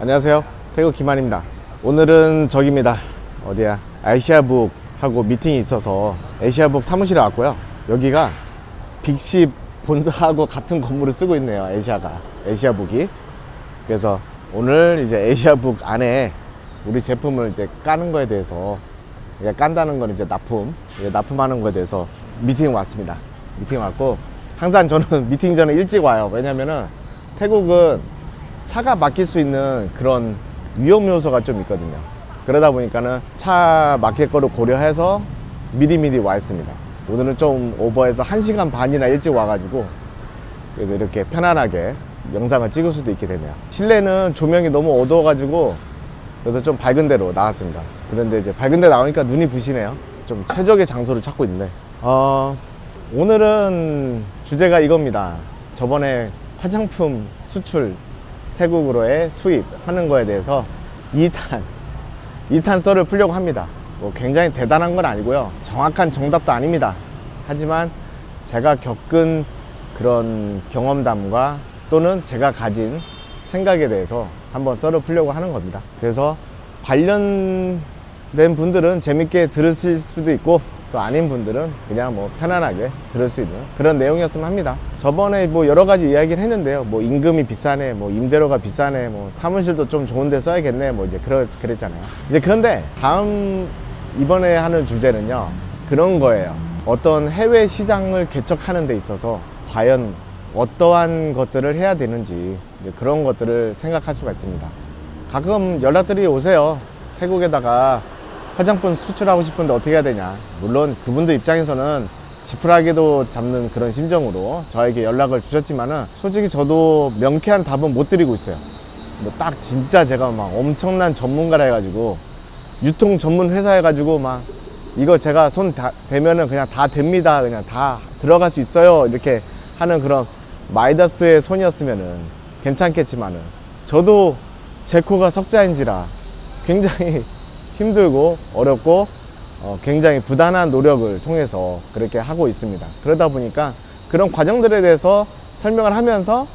안녕하세요. 태국 김한입니다. 오늘은 저기입니다. 어디야? 아시아북 하고 미팅이 있어서 아시아북 사무실에 왔고요. 여기가 빅시 본사하고 같은 건물을 쓰고 있네요. 아시아가. 아시아북이. 그래서 오늘 이제 아시아북 안에 우리 제품을 이제 까는 거에 대해서 이제 깐다는 건 이제 납품, 이제 납품하는 거에 대해서 미팅 왔습니다. 미팅 왔고 항상 저는 미팅 전에 일찍 와요. 왜냐면은 태국은 차가 막힐 수 있는 그런 위험 요소가 좀 있거든요. 그러다 보니까는 차 막힐 거를 고려해서 미리미리 와 있습니다. 오늘은 좀 오버해서 1시간 반이나 일찍 와가지고 그래서 이렇게 편안하게 영상을 찍을 수도 있게 되네요. 실내는 조명이 너무 어두워가지고 그래서 좀 밝은 데로 나왔습니다. 그런데 이제 밝은 데 나오니까 눈이 부시네요. 좀 최적의 장소를 찾고 있는데. 어, 오늘은 주제가 이겁니다. 저번에 화장품 수출 태국으로의 수입하는 거에 대해서 2탄, 2탄 썰을 풀려고 합니다. 뭐 굉장히 대단한 건 아니고요. 정확한 정답도 아닙니다. 하지만 제가 겪은 그런 경험담과 또는 제가 가진 생각에 대해서 한번 썰을 풀려고 하는 겁니다. 그래서 관련된 분들은 재밌게 들으실 수도 있고 또 아닌 분들은 그냥 뭐 편안하게 들을 수 있는 그런 내용이었으면 합니다. 저번에 뭐 여러 가지 이야기를 했는데요. 뭐 임금이 비싸네, 뭐 임대료가 비싸네, 뭐 사무실도 좀 좋은 데 써야겠네, 뭐 이제 그러, 그랬잖아요. 이제 그런데 다음 이번에 하는 주제는요. 그런 거예요. 어떤 해외 시장을 개척하는 데 있어서 과연 어떠한 것들을 해야 되는지 그런 것들을 생각할 수가 있습니다. 가끔 연락들이 오세요. 태국에다가 화장품 수출하고 싶은데 어떻게 해야 되냐. 물론 그분들 입장에서는 지푸라기도 잡는 그런 심정으로 저에게 연락을 주셨지만은 솔직히 저도 명쾌한 답은 못 드리고 있어요. 뭐 딱 진짜 제가 막 엄청난 전문가라 해가지고 유통 전문 회사 해가지고 막 이거 제가 손 다, 대면은 그냥 다 됩니다. 그냥 다 들어갈 수 있어요. 이렇게 하는 그런 마이다스의 손이었으면은 괜찮겠지만은 저도 제 코가 석자인지라 굉장히 힘들고 어렵고 어, 굉장히 부단한 노력을 통해서 그렇게 하고 있습니다. 그러다 보니까 그런 과정들에 대해서 설명을 하면서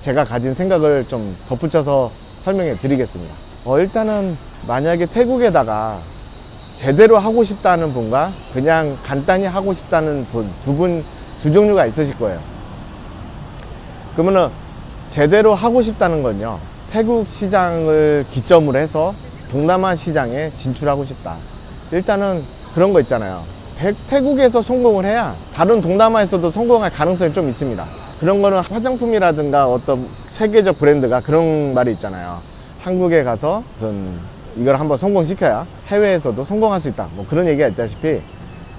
제가 가진 생각을 좀 덧붙여서 설명해 드리겠습니다. 어, 일단은 만약에 태국에다가 제대로 하고 싶다는 분과 그냥 간단히 하고 싶다는 분, 두 분, 두 종류가 있으실 거예요. 그러면은 제대로 하고 싶다는 건요. 태국 시장을 기점으로 해서 동남아 시장에 진출하고 싶다. 일단은 그런 거 있잖아요. 태- 태국에서 성공을 해야 다른 동남아에서도 성공할 가능성이 좀 있습니다. 그런 거는 화장품이라든가 어떤 세계적 브랜드가 그런 말이 있잖아요. 한국에 가서 무슨 이걸 한번 성공시켜야 해외에서도 성공할 수 있다. 뭐 그런 얘기가 있다시피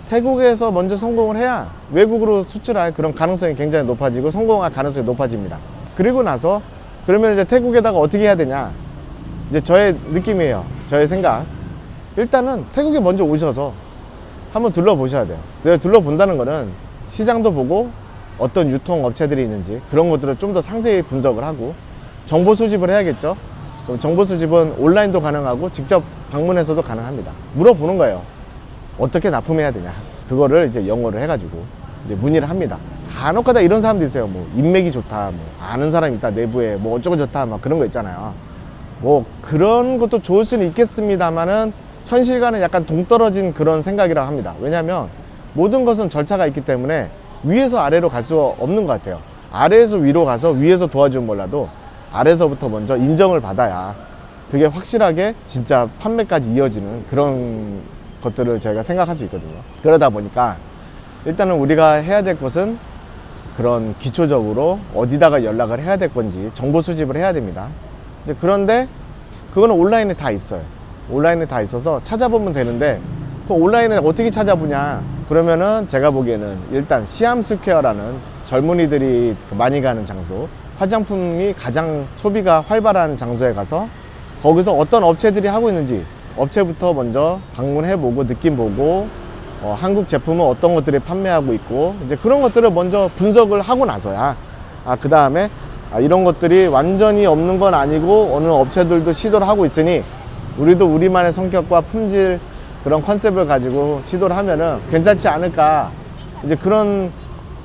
태국에서 먼저 성공을 해야 외국으로 수출할 그런 가능성이 굉장히 높아지고 성공할 가능성이 높아집니다. 그리고 나서 그러면 이제 태국에다가 어떻게 해야 되냐? 이제 저의 느낌이에요. 저의 생각. 일단은 태국에 먼저 오셔서 한번 둘러보셔야 돼요. 둘러본다는 거는 시장도 보고 어떤 유통업체들이 있는지 그런 것들을 좀 더 상세히 분석을 하고 정보 수집을 해야겠죠. 그럼 정보 수집은 온라인도 가능하고 직접 방문해서도 가능합니다. 물어보는 거예요. 어떻게 납품해야 되냐. 그거를 이제 영어를 해가지고 이제 문의를 합니다. 간혹가다 이런 사람도 있어요. 뭐 인맥이 좋다, 뭐 아는 사람 있다 내부에 뭐 어쩌고 좋다, 막 그런 거 있잖아요. 뭐 그런 것도 좋을 수는 있겠습니다만은 현실과는 약간 동떨어진 그런 생각이라 합니다. 왜냐하면 모든 것은 절차가 있기 때문에 위에서 아래로 갈 수 없는 것 같아요. 아래에서 위로 가서 위에서 도와주면 몰라도 아래에서부터 먼저 인정을 받아야 그게 확실하게 진짜 판매까지 이어지는 그런 것들을 저희가 생각할 수 있거든요. 그러다 보니까 일단은 우리가 해야 될 것은 그런 기초적으로 어디다가 연락을 해야 될 건지 정보 수집을 해야 됩니다. 이제 그런데 그거는 온라인에 다 있어요. 온라인에 다 있어서 찾아보면 되는데 그 온라인에 어떻게 찾아보냐? 그러면은 제가 보기에는 일단 시암 스퀘어라는 젊은이들이 많이 가는 장소, 화장품이 가장 소비가 활발한 장소에 가서 거기서 어떤 업체들이 하고 있는지 업체부터 먼저 방문해보고 느낌 보고 어, 한국 제품은 어떤 것들이 판매하고 있고 이제 그런 것들을 먼저 분석을 하고 나서야 아 그 다음에 아, 이런 것들이 완전히 없는 건 아니고 어느 업체들도 시도를 하고 있으니 우리도 우리만의 성격과 품질 그런 컨셉을 가지고 시도를 하면은 괜찮지 않을까 이제 그런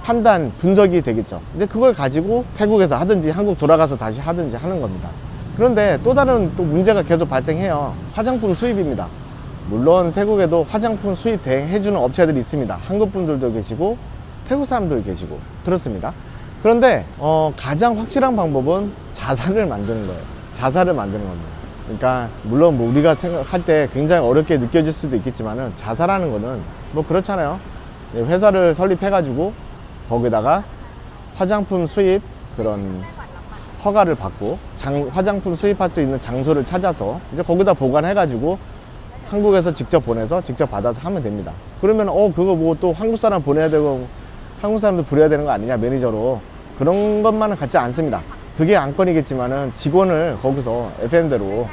판단 분석이 되겠죠 이제 그걸 가지고 태국에서 하든지 한국 돌아가서 다시 하든지 하는 겁니다 그런데 또 다른 또 문제가 계속 발생해요. 화장품 수입입니다. 물론 태국에도 화장품 수입 대행해주는 업체들이 있습니다. 한국 분들도 계시고 태국 사람들 계시고 그렇습니다. 그런데 어, 가장 확실한 방법은 자사를 만드는 거예요. 자사를 만드는 겁니다. 그러니까 물론 뭐 우리가 생각할 때 굉장히 어렵게 느껴질 수도 있겠지만은 자사라는 거는 뭐 그렇잖아요. 예, 회사를 설립해가지고 거기다가 화장품 수입 그런 허가를 받고 장, 화장품 수입할 수 있는 장소를 찾아서 이제 거기다 보관해가지고 한국에서 직접 보내서 직접 받아서 하면 됩니다. 그러면 어 그거 뭐 또 한국 사람 보내야 되고 한국 사람도 부려야 되는 거 아니냐 매니저로 그런 것만은 같지 않습니다. 그게 안건이겠지만은 직원을 거기서 FM대로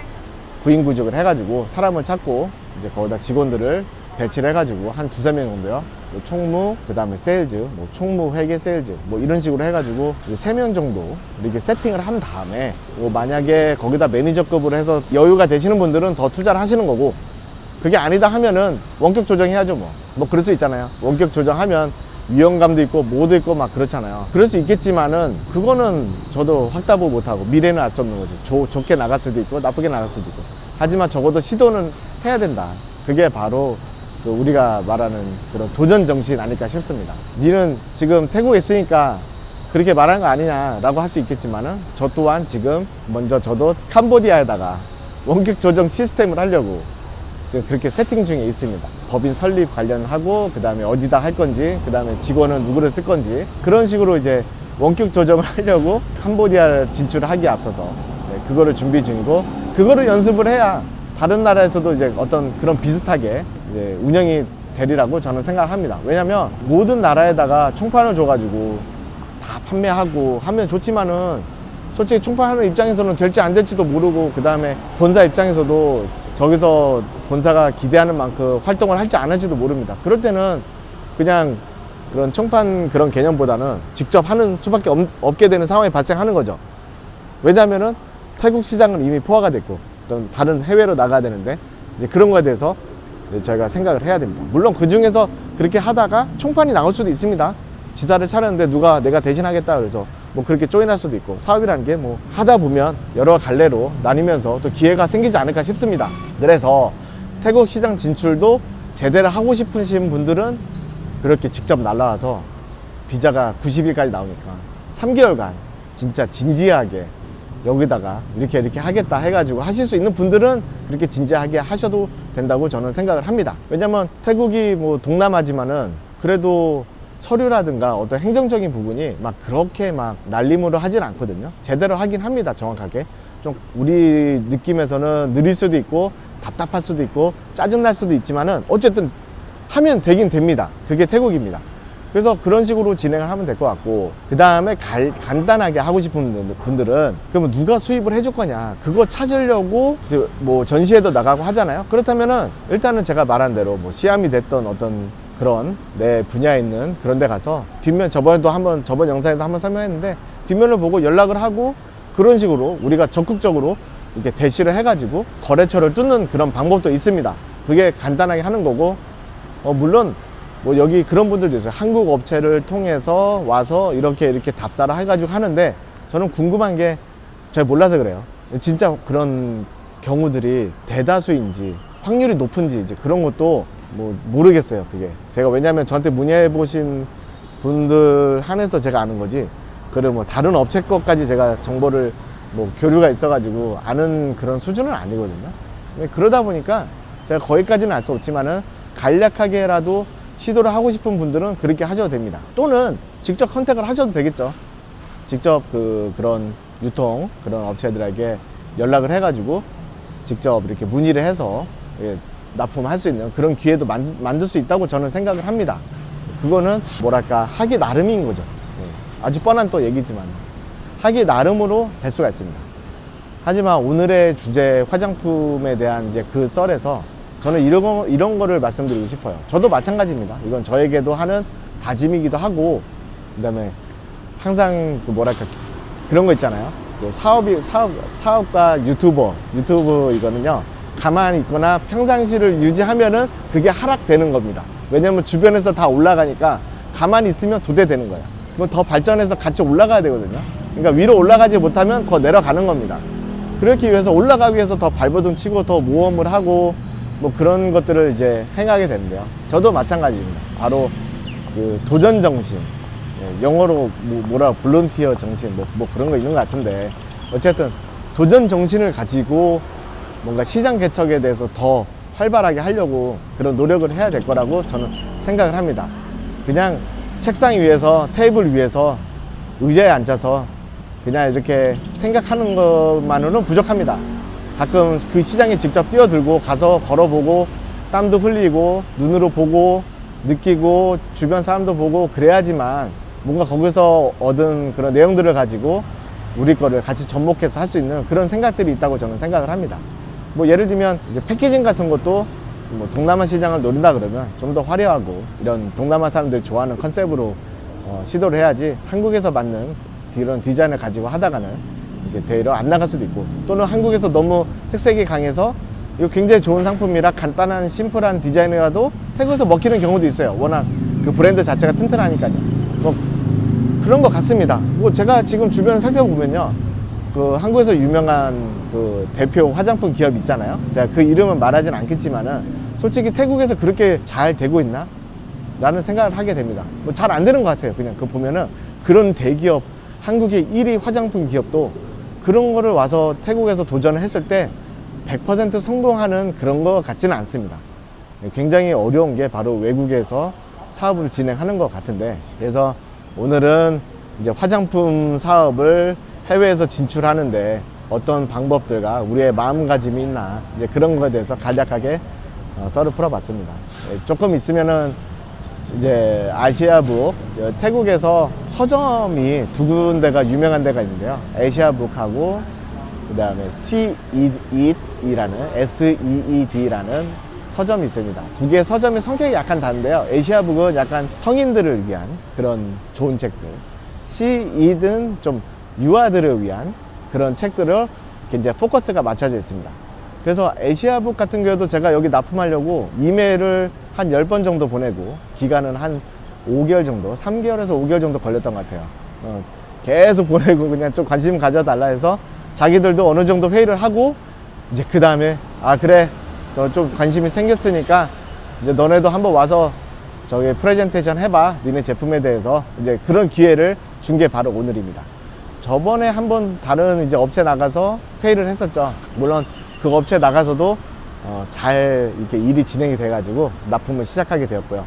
구인구직을 해가지고 사람을 찾고 이제 거기다 직원들을 배치를 해가지고 한 두세 명 정도요. 뭐 총무, 그 다음에 세일즈, 뭐 총무, 회계, 세일즈, 뭐 이런 식으로 해가지고 세 명 정도 이렇게 세팅을 한 다음에 뭐 만약에 거기다 매니저급으로 해서 여유가 되시는 분들은 더 투자를 하시는 거고 그게 아니다 하면은 원격 조정해야죠 뭐. 뭐 그럴 수 있잖아요. 원격 조정하면 위험감도 있고 뭐도 있고 막 그렇잖아요. 그럴 수 있겠지만은 그거는 저도 확답을 못하고 미래는 알 수 없는 거죠. 좋- 좋게 나갈 수도 있고 나쁘게 나갈 수도 있고. 하지만 적어도 시도는 해야 된다. 그게 바로 그 우리가 말하는 그런 도전 정신 아닐까 싶습니다. 니는 지금 태국에 있으니까 그렇게 말하는 거 아니냐라고 할 수 있겠지만은 저 또한 지금 먼저 저도 캄보디아에다가 원격 조정 시스템을 하려고 그렇게 세팅 중에 있습니다. 법인 설립 관련하고 그 다음에 어디다 할 건지 그 다음에 직원은 누구를 쓸 건지 그런 식으로 이제 원격 조정을 하려고 캄보디아 진출을 하기에 앞서서 네, 그거를 준비 중이고 그거를 연습을 해야 다른 나라에서도 이제 어떤 그런 비슷하게 이제 운영이 되리라고 저는 생각합니다. 왜냐면 모든 나라에다가 총판을 줘가지고 다 판매하고 하면 좋지만은 솔직히 총판하는 입장에서는 될지 안 될지도 모르고 그 다음에 본사 입장에서도 저기서 본사가 기대하는 만큼 활동을 할지 안 할지도 모릅니다. 그럴 때는 그냥 그런 총판 그런 개념보다는 직접 하는 수밖에 없, 없게 되는 상황이 발생하는 거죠. 왜냐하면은 태국 시장은 이미 포화가 됐고 또 다른 해외로 나가야 되는데 이제 그런 거에 대해서 이제 저희가 생각을 해야 됩니다. 물론 그 중에서 그렇게 하다가 총판이 나올 수도 있습니다. 지사를 차렸는데 누가 내가 대신하겠다 그래서 뭐 그렇게 조인할 수도 있고 사업이라는 게 뭐 하다 보면 여러 갈래로 나뉘면서 또 기회가 생기지 않을까 싶습니다. 그래서 태국 시장 진출도 제대로 하고 싶으신 분들은 그렇게 직접 날라와서 비자가 90일까지 나오니까 3개월간 진짜 진지하게 여기다가 이렇게 이렇게 하겠다 해가지고 하실 수 있는 분들은 그렇게 진지하게 하셔도 된다고 저는 생각을 합니다. 왜냐면 태국이 뭐 동남아지만은 그래도 서류라든가 어떤 행정적인 부분이 막 그렇게 막 날림으로 하진 않거든요. 제대로 하긴 합니다. 정확하게. 좀 우리 느낌에서는 느릴 수도 있고 답답할 수도 있고 짜증날 수도 있지만은 어쨌든 하면 되긴 됩니다. 그게 태국입니다. 그래서 그런 식으로 진행을 하면 될 것 같고 그 다음에 간단하게 하고 싶은 분들- 분들은 그러면 누가 수입을 해줄 거냐 그거 찾으려고 그뭐 전시회도 나가고 하잖아요 그렇다면은 일단은 제가 말한 대로 뭐 시암이 됐던 어떤 그런 내 분야에 있는 그런 데 가서 뒷면 저번에도 한번 저번 영상에도 한번 설명했는데 뒷면을 보고 연락을 하고 그런 식으로 우리가 적극적으로 이렇게 대시를 해가지고 거래처를 뚫는 그런 방법도 있습니다 그게 간단하게 하는 거고 어, 물론 뭐 여기 그런 분들도 있어요. 한국 업체를 통해서 와서 이렇게 이렇게 답사를 해가지고 하는데 저는 궁금한 게 잘 몰라서 그래요. 진짜 그런 경우들이 대다수인지 확률이 높은지 이제 그런 것도 뭐 모르겠어요. 그게 제가 왜냐하면 저한테 문의해 보신 분들 한해서 제가 아는 거지. 그리고 뭐 다른 업체 것까지 제가 정보를 뭐 교류가 있어가지고 아는 그런 수준은 아니거든요. 근데 그러다 보니까 제가 거기까지는 알 수 없지만은 간략하게라도 시도를 하고 싶은 분들은 그렇게 하셔도 됩니다. 또는 직접 컨택을 하셔도 되겠죠. 직접 그 그런 유통 그런 업체들에게 연락을 해가지고 직접 이렇게 문의를 해서 예, 납품할 수 있는 그런 기회도 만, 만들 수 있다고 저는 생각을 합니다. 그거는 뭐랄까 하기 나름인 거죠. 예, 아주 뻔한 또 얘기지만 하기 나름으로 될 수가 있습니다. 하지만 오늘의 주제 화장품에 대한 이제 그 썰에서 저는 이런 거, 이런 거를 말씀드리고 싶어요. 저도 마찬가지입니다. 이건 저에게도 하는 다짐이기도 하고, 그 다음에 항상 그 뭐랄까 그런 거 있잖아요. 그 사업이 사업 사업과 유튜버 유튜브 이거는요 가만히 있거나 평상시를 유지하면은 그게 하락되는 겁니다. 왜냐면 주변에서 다 올라가니까 가만히 있으면 도태되는 거예요. 뭐더 발전해서 같이 올라가야 되거든요. 그러니까 위로 올라가지 못하면 더 내려가는 겁니다. 그렇기 위해서 올라가기 위해서 더 발버둥 치고 더 모험을 하고 뭐 그런 것들을 이제 행하게 되는데요. 저도 마찬가지입니다. 바로 그 도전 정신, 예, 영어로 뭐, 뭐라 볼런티어 정신 뭐, 뭐 그런 거 있는 것 같은데 어쨌든 도전 정신을 가지고 뭔가 시장 개척에 대해서 더 활발하게 하려고 그런 노력을 해야 될 거라고 저는 생각을 합니다. 그냥 책상 위에서 테이블 위에서 의자에 앉아서 그냥 이렇게 생각하는 것만으로는 부족합니다. 가끔 그 시장에 직접 뛰어들고 가서 걸어보고 땀도 흘리고 눈으로 보고 느끼고 주변 사람도 보고 그래야지만 뭔가 거기서 얻은 그런 내용들을 가지고 우리 거를 같이 접목해서 할 수 있는 그런 생각들이 있다고 저는 생각을 합니다. 뭐 예를 들면 이제 패키징 같은 것도 뭐 동남아 시장을 노린다 그러면 좀 더 화려하고 이런 동남아 사람들이 좋아하는 컨셉으로 어, 시도를 해야지 한국에서 맞는 이런 디자인을 가지고 하다가는 이게 대회로 안 나갈 수도 있고 또는 한국에서 너무 특색이 강해서 이거 굉장히 좋은 상품이라 간단한 심플한 디자인이라도 태국에서 먹히는 경우도 있어요. 워낙 그 브랜드 자체가 튼튼하니까요. 뭐 그런 것 같습니다. 뭐 제가 지금 주변 살펴보면요. 그 한국에서 유명한 그 대표 화장품 기업 있잖아요. 제가 그 이름은 말하진 않겠지만은 솔직히 태국에서 그렇게 잘 되고 있나? 라는 생각을 하게 됩니다. 뭐 잘 안 되는 것 같아요. 그냥 그 보면은 그런 대기업, 한국의 1위 화장품 기업도 그런 거를 와서 태국에서 도전을 했을 때 100% 성공하는 그런 것 같지는 않습니다. 굉장히 어려운 게 바로 외국에서 사업을 진행하는 것 같은데 그래서 오늘은 이제 화장품 사업을 해외에서 진출하는데 어떤 방법들과 우리의 마음가짐이 있나 이제 그런 거에 대해서 간략하게 어, 썰을 풀어봤습니다. 예, 조금 있으면은 이제 아시아북 어, 태국에서 서점이 두 군데가 유명한 데가 있는데요. 아시아북하고 그 다음에 Seed이라는 S-E-E-D라는 서점이 있습니다. 두 개의 서점의 성격이 약간 다른데요. 아시아북은 약간 성인들을 위한 그런 좋은 책들, Seed은 좀 유아들을 위한 그런 책들을 굉장히 포커스가 맞춰져 있습니다. 그래서 아시아북 같은 경우도 제가 여기 납품하려고 이메일을 한 10번 정도 보내고 기간은 한 5개월 정도, 3개월에서 5개월 정도 걸렸던 것 같아요. 어, 계속 보내고 그냥 좀 관심 가져달라 해서 자기들도 어느 정도 회의를 하고 이제 그 다음에 아 그래 너 좀 관심이 생겼으니까 이제 너네도 한번 와서 저기 프레젠테이션 해봐 니네 제품에 대해서 이제 그런 기회를 준 게 바로 오늘입니다. 저번에 한번 다른 이제 업체 나가서 회의를 했었죠. 물론 그 업체 나가서도 어, 잘 이렇게 일이 진행이 돼가지고 납품을 시작하게 되었고요.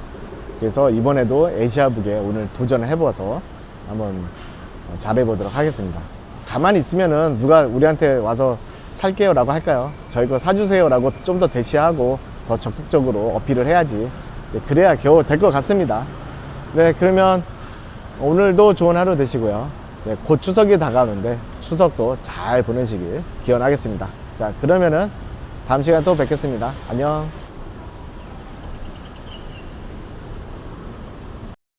그래서 이번에도 아시아북에 오늘 도전을 해보아서 한번 어, 잘해보도록 하겠습니다. 가만히 있으면은 누가 우리한테 와서 살게요 라고 할까요? 저희 거 사주세요 라고 좀 더 대시하고 더 적극적으로 어필을 해야지. 네, 그래야 겨우 될 것 같습니다. 네, 그러면 오늘도 좋은 하루 되시고요. 네, 곧 추석이 다가오는데 추석도 잘 보내시길 기원하겠습니다. 자, 그러면은 다음 시간 또 뵙겠습니다. 안녕.